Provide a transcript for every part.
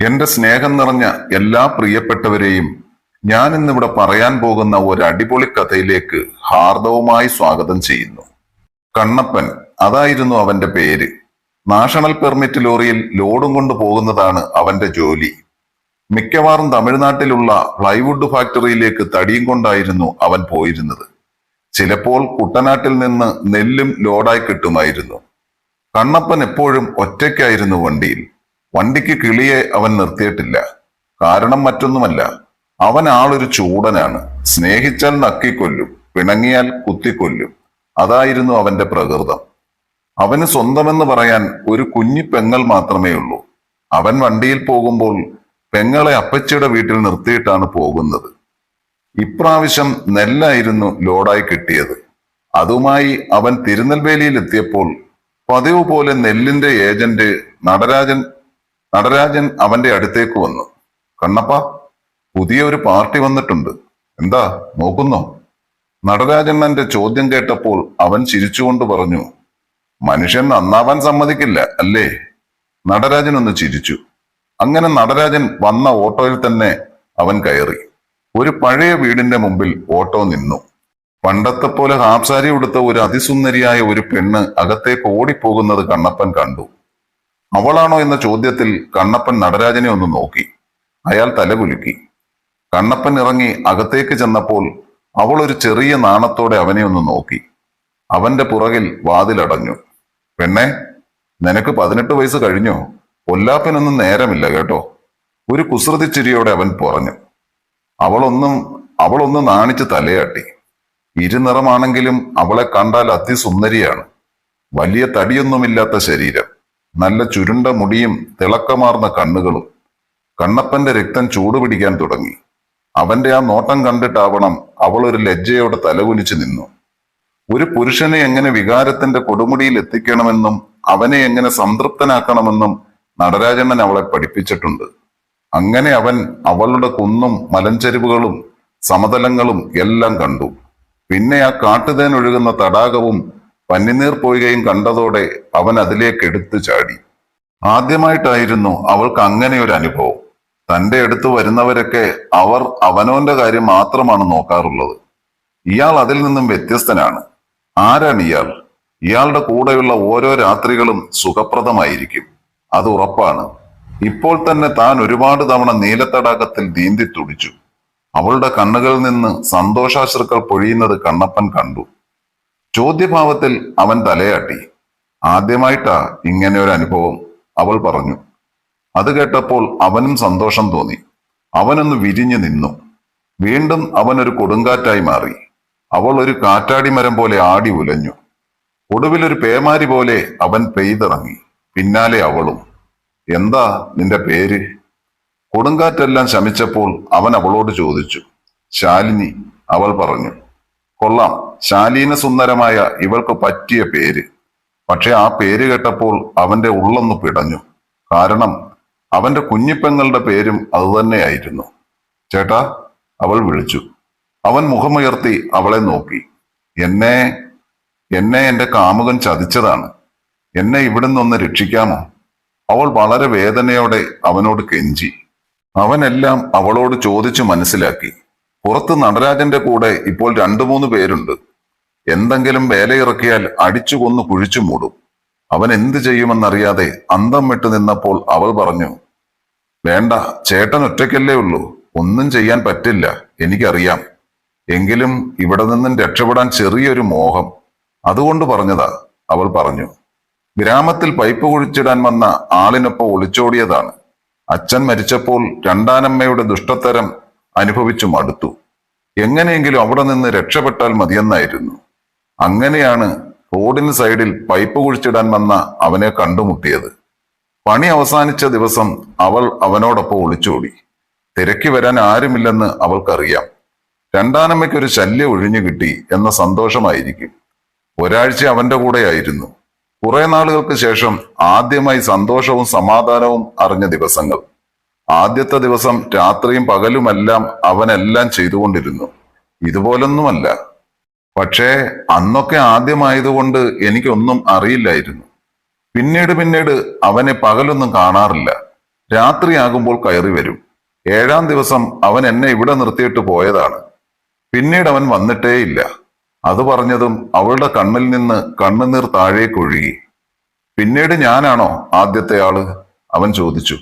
എന്റെ സ്നേഹം നിറഞ്ഞ എല്ലാ പ്രിയപ്പെട്ടവരെയും ഞാൻ ഇന്നിവിടെ പറയാൻ പോകുന്ന ഒരു അടിപൊളി കഥയിലേക്ക് ഹാർദവുമായി സ്വാഗതം ചെയ്യുന്നു. കണ്ണപ്പൻ അതായിരുന്നു അവന്റെ പേര്. നാഷണൽ പെർമിറ്റ് ലോറിയിൽ ലോഡും കൊണ്ട് പോകുന്നതാണ് അവന്റെ ജോലി. മിക്കവാറും തമിഴ്നാട്ടിലുള്ള പ്ലൈവുഡ് ഫാക്ടറിയിലേക്ക് തടിയും കൊണ്ടായിരുന്നു അവൻ പോയിരുന്നത്. ചിലപ്പോൾ കുട്ടനാട്ടിൽ നിന്ന് നെല്ലും ലോഡായി കിട്ടുമായിരുന്നു. കണ്ണപ്പൻ എപ്പോഴും ഒറ്റയ്ക്കായിരുന്നു വണ്ടിയിൽ. വണ്ടിക്ക് കിളിയെ അവൻ നിർത്തിയിട്ടില്ല. കാരണം മറ്റൊന്നുമല്ല അവൻ ആളൊരു ചൂടനാണ്. സ്നേഹിച്ചാൽ നക്കിക്കൊല്ലും പിണങ്ങിയാൽ കുത്തിക്കൊല്ലും. അതായിരുന്നു അവന്റെ പ്രകൃതം. അവന് സ്വന്തമെന്ന് പറയാൻ ഒരു കുഞ്ഞു പെങ്ങൾ മാത്രമേ ഉള്ളൂ. അവൻ വണ്ടിയിൽ പോകുമ്പോൾ പെങ്ങളെ അപ്പച്ചിയുടെ വീട്ടിൽ നിർത്തിയിട്ടാണ് പോകുന്നത്. ഇപ്രാവശ്യം നെല്ലായിരുന്നു ലോഡായി കിട്ടിയത്. അതുമായി അവൻ തിരുനെൽവേലിയിൽ എത്തിയപ്പോൾ പതിവ് പോലെ നെല്ലിന്റെ ഏജന്റ് നടരാജൻ നടരാജൻ അവന്റെ അടുത്തേക്ക് വന്നു. കണ്ണപ്പ പുതിയ ഒരു പാർട്ടി വന്നിട്ടുണ്ട്. എന്താ നോക്കുന്നോ? നടരാജണ്ണന്റെ ചോദ്യം കേട്ടപ്പോൾ അവൻ ചിരിച്ചുകൊണ്ട് പറഞ്ഞു മനുഷ്യൻ നന്നാവാൻ സമ്മതിക്കില്ല അല്ലേ? നടരാജൻ ഒന്ന് ചിരിച്ചു. അങ്ങനെ നടരാജൻ വന്ന ഓട്ടോയിൽ തന്നെ അവൻ കയറി. ഒരു പഴയ വീടിന്റെ മുമ്പിൽ ഓട്ടോ നിന്നു. പണ്ടത്തെ പോലെ ഹാപ്സാരി ഉടുത്ത ഒരു അതിസുന്ദരിയായ ഒരു പെണ്ണ് അകത്തേക്ക് ഓടിപ്പോകുന്നത് കണ്ണപ്പൻ കണ്ടു. അവളാണോ എന്ന ചോദ്യത്തിൽ കണ്ണപ്പൻ നടരാജനെ ഒന്ന് നോക്കി. അയാൾ തലകുലുക്കി. കണ്ണപ്പൻ ഇറങ്ങി അകത്തേക്ക് ചെന്നപ്പോൾ അവൾ ഒരു ചെറിയ നാണത്തോടെ അവനെ ഒന്ന് നോക്കി. അവന്റെ പുറകിൽ വാതിലടഞ്ഞു. പെണ്ണെ നിനക്ക് പതിനെട്ട് വയസ്സ് കഴിഞ്ഞോ? പൊല്ലാപ്പനൊന്നും നേരമില്ല കേട്ടോ. ഒരു കുസൃതി ചിരിയോടെ അവൻ പറഞ്ഞു. അവളൊന്നും അവളൊന്ന് നാണിച്ച് തലയാട്ടി. ഇരുനിറമാണെങ്കിലും അവളെ കണ്ടാൽ അതിസുന്ദരിയാണ്. വലിയ തടിയൊന്നുമില്ലാത്ത ശരീരം. നല്ല ചുരുണ്ട മുടിയും തിളക്കമാർന്ന കണ്ണുകളും. കണ്ണപ്പന്റെ രക്തം ചൂടുപിടിക്കാൻ തുടങ്ങി. അവന്റെ ആ നോട്ടം കണ്ടിട്ടാവണം അവൾ ഒരു ലജ്ജയോടെ തലകുലിച്ചു നിന്നു. ഒരു പുരുഷനെ എങ്ങനെ വികാരത്തിന്റെ കൊടുമുടിയിൽ എത്തിക്കണമെന്നും അവനെ എങ്ങനെ സംതൃപ്തനാക്കണമെന്നും നടരാജണ്ണൻ അവളെ പഠിപ്പിച്ചിട്ടുണ്ട്. അങ്ങനെ അവൻ അവളുടെ കുന്നും മലഞ്ചരിവുകളും സമതലങ്ങളും എല്ലാം കണ്ടു. പിന്നെ ആ കാട്ടുതേൻ ഒഴുകുന്ന തടാകവും പന്നിനീർ പോയുകയും കണ്ടതോടെ അവൻ അതിലേക്ക് എടുത്തു ചാടി. ആദ്യമായിട്ടായിരുന്നു അവൾക്ക് അങ്ങനെ ഒരു അനുഭവം. തന്റെ അടുത്ത് വരുന്നവരൊക്കെ അവർ അവനോന്റെ കാര്യം മാത്രമാണ് നോക്കാറുള്ളത്. ഇയാൾ അതിൽ നിന്നും വ്യത്യസ്തനാണ്. ആരാണ് ഇയാൾ? ഇയാളുടെ കൂടെയുള്ള ഓരോ രാത്രികളും സുഖപ്രദമായിരിക്കും. അത് ഉറപ്പാണ്. ഇപ്പോൾ തന്നെ താൻ ഒരുപാട് തവണ നീലത്തടാകത്തിൽ നീന്തി തുടിച്ചു. അവളുടെ കണ്ണുകളിൽ നിന്ന് സന്തോഷാശ്രുക്കൾ പൊഴിയുന്നത് കണ്ണപ്പൻ കണ്ടു. ചോദ്യഭാവത്തിൽ അവൻ തലയാട്ടി. ആദ്യമായിട്ടാ ഇങ്ങനെ ഒരു അനുഭവം അവൾ പറഞ്ഞു. അത് കേട്ടപ്പോൾ അവനും സന്തോഷം തോന്നി. അവനൊന്ന് വിരിഞ്ഞു നിന്നു. വീണ്ടും അവനൊരു കൊടുങ്കാറ്റായി മാറി. അവൾ ഒരു കാറ്റാടി മരം പോലെ ആടി ഉലഞ്ഞു. ഒടുവിൽ ഒരു പേമാരി പോലെ അവൻ പെയ്തിറങ്ങി. പിന്നാലെ അവളും. എന്താ നിന്റെ പേര്? കൊടുങ്കാറ്റെല്ലാം ശമിച്ചപ്പോൾ അവൻ അവളോട് ചോദിച്ചു. ശാലിനി അവൾ പറഞ്ഞു. കൊള്ളാം. ശാലീന സുന്ദരമായ ഇവൾക്ക് പറ്റിയ പേര്. പക്ഷെ ആ പേര് കേട്ടപ്പോൾ അവന്റെ ഉള്ളൊന്ന് പിടഞ്ഞു. കാരണം അവന്റെ കുഞ്ഞിപ്പെങ്ങളുടെ പേരും അതുതന്നെയായിരുന്നു. ചേട്ടാ അവൾ വിളിച്ചു. അവൻ മുഖമുയർത്തി അവളെ നോക്കി. എന്നെ എന്നെ എന്റെ കാമുകൻ ചതിച്ചതാണ്. എന്നെ ഇവിടെ നിന്നൊന്ന് രക്ഷിക്കാമോ? അവൾ വളരെ വേദനയോടെ അവനോട് കെഞ്ചി. അവനെല്ലാം അവളോട് ചോദിച്ചു മനസ്സിലാക്കി. പുറത്ത് നടരാജന്റെ കൂടെ ഇപ്പോൾ രണ്ടു മൂന്ന് പേരുണ്ട്. എന്തെങ്കിലും വേലയിറക്കിയാൽ അടിച്ചു കൊന്നു കുഴിച്ചു മൂടും. അവൻ എന്ത് ചെയ്യുമെന്നറിയാതെ അന്തം വിട്ടു നിന്നപ്പോൾ അവൾ പറഞ്ഞു വേണ്ട ചേട്ടൻ ഒറ്റയ്ക്കല്ലേ ഉള്ളൂ. ഒന്നും ചെയ്യാൻ പറ്റില്ല എനിക്കറിയാം. എങ്കിലും ഇവിടെ നിന്നും രക്ഷപ്പെടാൻ ചെറിയൊരു മോഹം. അതുകൊണ്ട് പറഞ്ഞതാ അവൾ പറഞ്ഞു. ഗ്രാമത്തിൽ പൈപ്പ് കുഴിച്ചിടാൻ വന്ന ആളിനൊപ്പം ഒളിച്ചോടിയതാണ്. അച്ഛൻ മരിച്ചപ്പോൾ രണ്ടാനമ്മയുടെ ദുഷ്ടത്തരം അനുഭവിച്ചു മടുത്തു എങ്ങനെയെങ്കിലും അവിടെ നിന്ന് രക്ഷപ്പെട്ടാൽ മതിയെന്നായിരുന്നു. അങ്ങനെയാണ് റോഡിന് സൈഡിൽ പൈപ്പ് കുഴിച്ചിടാൻ വന്ന അവനെ കണ്ടുമുട്ടിയത്. പണി അവസാനിച്ച ദിവസം അവൾ അവനോടൊപ്പം ഒളിച്ചോടി. തിരക്കി വരാൻ ആരുമില്ലെന്ന് അവൾക്കറിയാം. രണ്ടാനമ്മയ്ക്കൊരു ശല്യം ഒഴിഞ്ഞു കിട്ടി എന്ന സന്തോഷമായിരിക്കും. ഒരാഴ്ച അവന്റെ കൂടെയായിരുന്നു. കുറെ നാളുകൾക്ക് ശേഷം ആദ്യമായി സന്തോഷവും സമാധാനവും അറിഞ്ഞ ദിവസങ്ങൾ. ആദ്യത്തെ ദിവസം രാത്രിയും പകലുമെല്ലാം അവനെല്ലാം ചെയ്തുകൊണ്ടിരുന്നു. ഇതുപോലൊന്നുമല്ല. പക്ഷേ അന്നൊക്കെ ആദ്യമായതുകൊണ്ട് എനിക്കൊന്നും അറിയില്ലായിരുന്നു. പിന്നീട് പിന്നീട് അവനെ പകലൊന്നും കാണാറില്ല. രാത്രിയാകുമ്പോൾ കയറി വരും. ഏഴാം ദിവസം അവൻ എന്നെ ഇവിടെ നിർത്തിയിട്ട് പോയതാണ്. പിന്നീട് അവൻ വന്നിട്ടേയില്ല. അത് പറഞ്ഞതും അവളുടെ കണ്ണിൽ നിന്ന് കണ്ണുനീർ താഴേക്കൊഴുകി. പിന്നീട് ഞാനാണോ ആദ്യത്തെ ആൾ? അവൻ ചോദിച്ചു.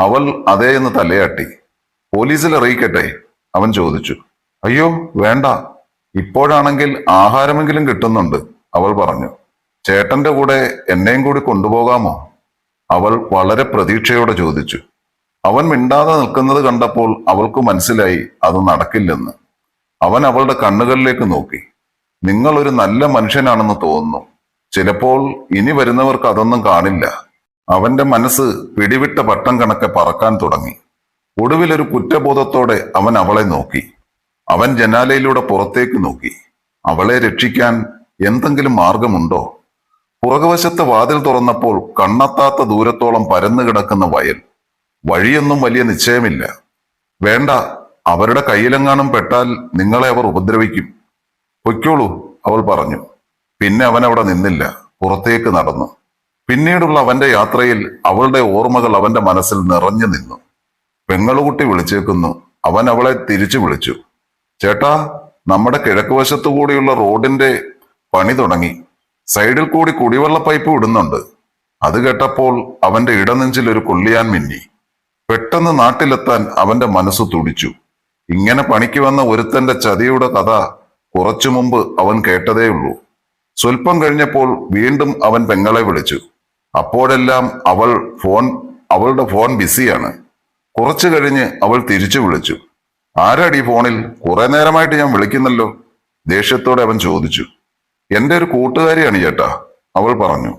അവൾ അതേ എന്ന് തലയാട്ടി. പോലീസിൽ അറിയിക്കട്ടെ? അവൻ ചോദിച്ചു. അയ്യോ വേണ്ട. ഇപ്പോഴാണെങ്കിൽ ആഹാരമെങ്കിലും കിട്ടുന്നുണ്ട് അവൾ പറഞ്ഞു. ചേട്ടന്റെ കൂടെ എന്നെയും കൂടി കൊണ്ടുപോകാമോ? അവൾ വളരെ പ്രതീക്ഷയോടെ ചോദിച്ചു. അവൻ മിണ്ടാതെ നിൽക്കുന്നത് കണ്ടപ്പോൾ അവൾക്ക് മനസ്സിലായി അത് നടക്കില്ലെന്ന്. അവൻ അവളുടെ കണ്ണുകളിലേക്ക് നോക്കി. നിങ്ങൾ ഒരു നല്ല മനുഷ്യനാണെന്ന് തോന്നുന്നു. ചിലപ്പോൾ ഇനി വരുന്നവർക്ക് അതൊന്നും കാണില്ല. അവന്റെ മനസ്സ് പിടിവിട്ട പട്ടം കണക്കെ പറക്കാൻ തുടങ്ങി. ഒടുവിൽ ഒരു കുറ്റബോധത്തോടെ അവൻ അവളെ നോക്കി. അവൻ ജനാലയിലൂടെ പുറത്തേക്ക് നോക്കി. അവളെ രക്ഷിക്കാൻ എന്തെങ്കിലും മാർഗമുണ്ടോ? പുറകുവശത്ത് വാതിൽ തുറന്നപ്പോൾ കണ്ണെത്താത്ത ദൂരത്തോളം പരന്നു കിടക്കുന്ന വയൽ. വഴിയൊന്നും വലിയ നിശ്ചയമില്ല. വേണ്ട അവരുടെ കയ്യിലെങ്ങാനും പെട്ടാൽ നിങ്ങളെ അവർ ഉപദ്രവിക്കും. പൊയ്ക്കോളൂ അവൾ പറഞ്ഞു. പിന്നെ അവൻ അവിടെ നിന്നില്ല പുറത്തേക്ക് നടന്നു. പിന്നീടുള്ള അവന്റെ യാത്രയിൽ അവളുടെ ഓർമ്മകൾ അവന്റെ മനസ്സിൽ നിറഞ്ഞു നിന്നു. പെങ്ങളുകുട്ടി വിളിച്ചേക്കുന്നു. അവൻ അവളെ തിരിച്ചു വിളിച്ചു. ചേട്ടാ നമ്മുടെ കിഴക്കുവശത്തു കൂടിയുള്ള റോഡിന്റെ പണി തുടങ്ങി. സൈഡിൽ കൂടി കുടിവെള്ള പൈപ്പ് ഇടുന്നുണ്ട്. അത് കേട്ടപ്പോൾ അവന്റെ ഇടനെഞ്ചിൽ ഒരു കൊള്ളിയാൻ മിന്നി. പെട്ടെന്ന് നാട്ടിലെത്താൻ അവന്റെ മനസ്സ് തുടിച്ചു. ഇങ്ങനെ പണിക്ക് വന്ന ഒരുത്തന്റെ ചതിയുടെ കഥ കുറച്ചു മുമ്പ് അവൻ കേട്ടതേയുള്ളൂ. സ്വല്പം കഴിഞ്ഞപ്പോൾ വീണ്ടും അവൻ പെങ്ങളെ വിളിച്ചു. അപ്പോഴെല്ലാം അവൾ ഫോൺ അവളുടെ ഫോൺ ബിസിയാണ്. കുറച്ചു കഴിഞ്ഞ് അവൾ തിരിച്ചു വിളിച്ചു. ആരാടി ഫോണിൽ? കുറെ നേരമായിട്ട് ഞാൻ വിളിക്കുന്നല്ലോ. ദേഷ്യത്തോടെ അവൻ ചോദിച്ചു. എന്റെ ഒരു കൂട്ടുകാരിയാണ് ചേട്ടാ അവൾ പറഞ്ഞു.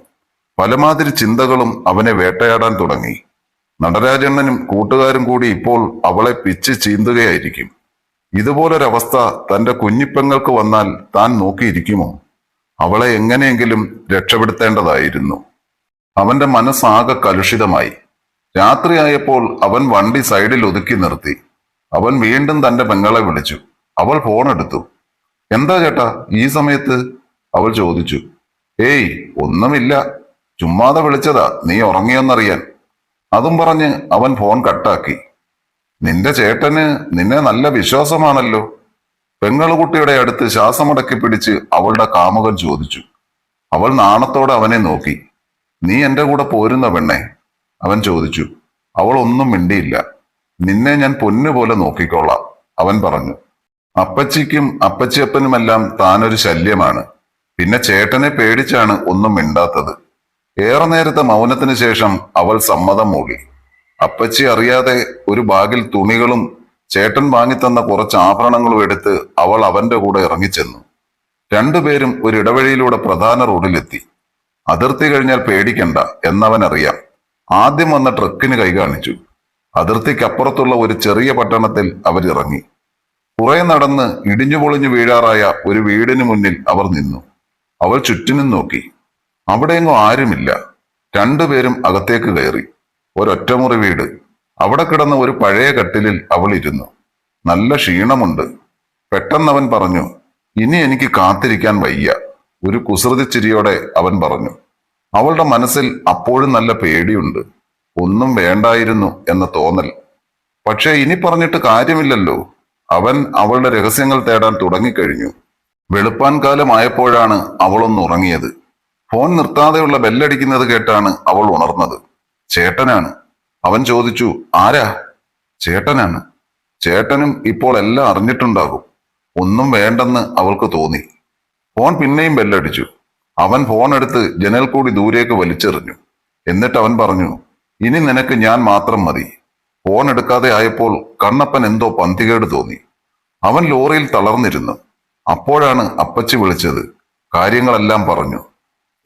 പലമാതിരി ചിന്തകളും അവനെ വേട്ടയാടാൻ തുടങ്ങി. നടരാജണ്ണനും കൂട്ടുകാരും കൂടി ഇപ്പോൾ അവളെ പിച്ച് ചീന്തുകയായിരിക്കും. ഇതുപോലൊരവസ്ഥ തന്റെ കുഞ്ഞിപ്പെങ്ങൾക്ക് വന്നാൽ താൻ നോക്കിയിരിക്കുമോ? അവളെ എങ്ങനെയെങ്കിലും രക്ഷപ്പെടുത്തേണ്ടതായിരുന്നു. അവന്റെ മനസ്സാകെ കലുഷിതമായി. രാത്രിയായപ്പോൾ അവൻ വണ്ടി സൈഡിൽ ഒതുക്കി നിർത്തി. അവൻ വീണ്ടും തന്റെ പെങ്ങളെ വിളിച്ചു. അവൾ ഫോൺ എടുത്തു. എന്താ ചേട്ടാ ഈ സമയത്ത്? അവൾ ചോദിച്ചു. ഏയ് ഒന്നുമില്ല. ചുമ്മാതെ വിളിച്ചതാ. നീ ഉറങ്ങിയെന്നറിയാൻ. അതും പറഞ്ഞ് അവൻ ഫോൺ കട്ടാക്കി. നിന്റെ ചേട്ടന് നിന്നെ നല്ല വിശ്വാസമാണല്ലോ. പെങ്ങളുകുട്ടിയുടെ അടുത്ത് ശ്വാസമടക്കി പിടിച്ച് അവളുടെ കാമുകൻ ചോദിച്ചു. അവൾ നാണത്തോടെ അവനെ നോക്കി. നീ എന്റെ കൂടെ പോരുന്ന പെണ്ണേ അവൻ ചോദിച്ചു. അവൾ ഒന്നും മിണ്ടിയില്ല. നിന്നെ ഞാൻ പൊന്നു പോലെ നോക്കിക്കൊള്ളാം അവൻ പറഞ്ഞു. അപ്പച്ചിക്കും അപ്പച്ചിയപ്പനുമെല്ലാം താനൊരു ശല്യമാണ്. പിന്നെ ചേട്ടനെ പേടിച്ചാണ് ഒന്നും മിണ്ടാത്തത്. ഏറെ നേരത്തെ മൗനത്തിന് ശേഷം അവൾ സമ്മതം മൂളി അപ്പച്ചി അറിയാതെ ഒരു ബാഗിൽ തുണികളും ചേട്ടൻ വാങ്ങിത്തന്ന കുറച്ച് ആഭരണങ്ങളും എടുത്ത് അവൾ അവന്റെ കൂടെ ഇറങ്ങിച്ചെന്നു. രണ്ടുപേരും ഒരു ഇടവഴിയിലൂടെ പ്രധാന റോഡിലെത്തി. അതിർത്തി കഴിഞ്ഞാൽ പേടിക്കണ്ട എന്നവൻ അറിയാം ആദ്യം വന്ന ട്രക്കിന് കൈ കാണിച്ചു. അതിർത്തിക്കപ്പുറത്തുള്ള ഒരു ചെറിയ പട്ടണത്തിൽ അവരിറങ്ങി കുറെ നടന്ന് ഇടിഞ്ഞു പൊളിഞ്ഞു വീഴാറായ ഒരു വീടിന് മുന്നിൽ അവർ നിന്നു. അവൾ ചുറ്റിനും നോക്കി. അവിടെയെങ്ങും ആരുമില്ല. രണ്ടുപേരും അകത്തേക്ക് കയറി. ഒരൊറ്റമുറി വീട്. അവിടെ കിടന്ന ഒരു പഴയ കട്ടിലിൽ അവൾ ഇരുന്നു. നല്ല ക്ഷീണമുണ്ട്. പെട്ടെന്നവൻ പറഞ്ഞു ഇനി എനിക്ക് കാത്തിരിക്കാൻ വയ്യ. ഒരു കുസൃതി ചിരിയോടെ അവൻ പറഞ്ഞു അവളുടെ മനസ്സിൽ അപ്പോഴും നല്ല പേടിയുണ്ട്. ഒന്നും വേണ്ടായിരുന്നു എന്ന തോന്നൽ. പക്ഷേ ഇനി പറഞ്ഞിട്ട് കാര്യമില്ലല്ലോ. അവൻ അവളുടെ രഹസ്യങ്ങൾ തേടാൻ തുടങ്ങിക്കഴിഞ്ഞു. വെളുപ്പാൻ കാലമായപ്പോഴാണ് അവളൊന്ന് ഉറങ്ങിയത്. ഫോൺ നിർത്താതെയുള്ള ബെല്ലടിക്കുന്നത് കേട്ടാണ് അവൾ ഉണർന്നത്. ചേട്ടനാണ്. അവൻ ചോദിച്ചു ആരാ? ചേട്ടനാണ്. ചേട്ടനും ഇപ്പോൾ എല്ലാം അറിഞ്ഞിട്ടുണ്ടാകും. ഒന്നും വേണ്ടെന്ന് അവൾക്ക് തോന്നി. ഫോൺ പിന്നെയും ബെല്ലടിച്ചു. അവൻ ഫോൺ എടുത്ത് ജനൽ കൂടി ദൂരേക്ക് വലിച്ചെറിഞ്ഞു. എന്നിട്ട് അവൻ പറഞ്ഞു ഇനി നിനക്ക് ഞാൻ മാത്രം മതി. ഫോൺ എടുക്കാതെ ആയപ്പോൾ കണ്ണപ്പൻ എന്തോ പന്തികേട് തോന്നി. അവൻ ലോറിയിൽ തളർന്നിരുന്നു. അപ്പോഴാണ് അപ്പച്ചി വിളിച്ചത്. കാര്യങ്ങളെല്ലാം പറഞ്ഞു.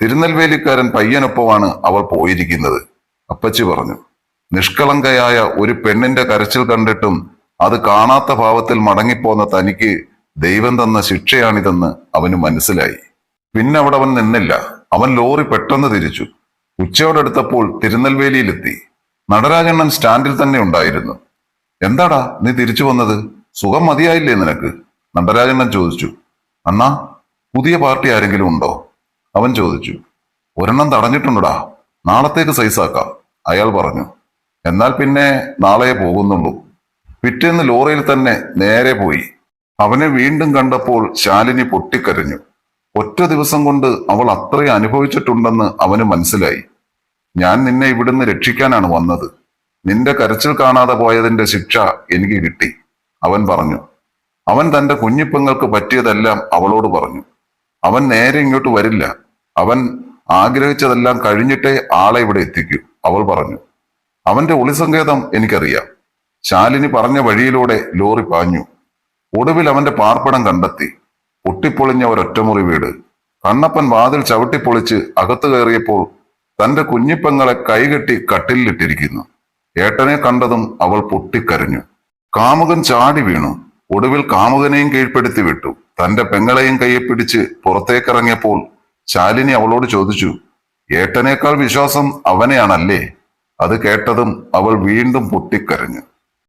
തിരുനെൽവേലിക്കാരൻ പയ്യനൊപ്പമാണ് അവൾ പോയിരിക്കുന്നത്. അപ്പച്ചി പറഞ്ഞു നിഷ്കളങ്കയായ ഒരു പെണ്ണിന്റെ കരച്ചിൽ കണ്ടിട്ടും അത് കാണാത്ത ഭാവത്തിൽ മടങ്ങിപ്പോന്ന തനിക്ക് ദൈവം തന്ന ശിക്ഷയാണിതെന്ന് അവന് മനസ്സിലായി. പിന്നെ അവിടെ അവൻ നിന്നില്ല. അവൻ ലോറി പെട്ടെന്ന് തിരിച്ചു. ഉച്ചയോടടുത്തപ്പോൾ തിരുനെൽവേലിയിലെത്തി. നടരാജണ്ണൻ സ്റ്റാൻഡിൽ തന്നെ ഉണ്ടായിരുന്നു. എന്താടാ നീ തിരിച്ചു വന്നത്? സുഖം മതിയായില്ലേ നിനക്ക്? നടരാജണ്ണൻ ചോദിച്ചു. അണ്ണാ പുതിയ പാർട്ടി ആരെങ്കിലും ഉണ്ടോ? അവൻ ചോദിച്ചു. ഒരെണ്ണം തടഞ്ഞിട്ടുണ്ടടാ? നാളത്തേക്ക് സൈസാക്കാം അയാൾ പറഞ്ഞു. എന്നാൽ പിന്നെ നാളെ പോകുന്നുള്ളൂ. പിറ്റേന്ന് ലോറിയിൽ തന്നെ നേരെ പോയി. അവനെ വീണ്ടും കണ്ടപ്പോൾ ശാലിനി പൊട്ടിക്കരഞ്ഞു. ഒറ്റ ദിവസം കൊണ്ട് അവൾ അത്രയും അനുഭവിച്ചിട്ടുണ്ടെന്ന് അവന് മനസ്സിലായി. ഞാൻ നിന്നെ ഇവിടുന്ന് രക്ഷിക്കാനാണ് വന്നത്. നിന്റെ കരച്ചിൽ കാണാതെ പോയതിന്റെ ശിക്ഷ എനിക്ക് കിട്ടി അവൻ പറഞ്ഞു. അവൻ തന്റെ കുഞ്ഞിപ്പങ്ങൾക്ക് പറ്റിയതെല്ലാം അവളോട് പറഞ്ഞു. അവൻ നേരെ ഇങ്ങോട്ട് വരില്ല. അവൻ ആഗ്രഹിച്ചതെല്ലാം കഴിഞ്ഞിട്ടേ ആളെ ഇവിടെ എത്തിക്കൂ അവൾ പറഞ്ഞു. അവന്റെ ഒളിസങ്കേതം എനിക്കറിയാം. ശാലിനി പറഞ്ഞ വഴിയിലൂടെ ലോറി പാഞ്ഞു. ഒടുവിൽ അവന്റെ പാർപ്പിടം കണ്ടെത്തി. പൊട്ടിപ്പൊളിഞ്ഞ ഒരൊറ്റമുറി വീട്. കണ്ണപ്പൻ വാതിൽ ചവിട്ടിപ്പൊളിച്ച് അകത്തു കയറിയപ്പോൾ തന്റെ കുഞ്ഞിപ്പങ്ങളെ കൈകെട്ടി കട്ടിലിട്ടിരിക്കുന്നു. ഏട്ടനെ കണ്ടതും അവൾ പൊട്ടിക്കരഞ്ഞു. കാമുകൻ ചാടി വീണു. ഒടുവിൽ കാമുകനെയും കീഴ്പ്പെടുത്തി വിട്ടു. തന്റെ പെങ്ങളെയും കയ്യെ പിടിച്ച് പുറത്തേക്കിറങ്ങിയപ്പോൾ ശാലിനി അവളോട് ചോദിച്ചു ഏട്ടനേക്കാൾ വിശ്വാസം അവനെയാണല്ലേ? അത് കേട്ടതും അവൾ വീണ്ടും പൊട്ടിക്കരഞ്ഞു.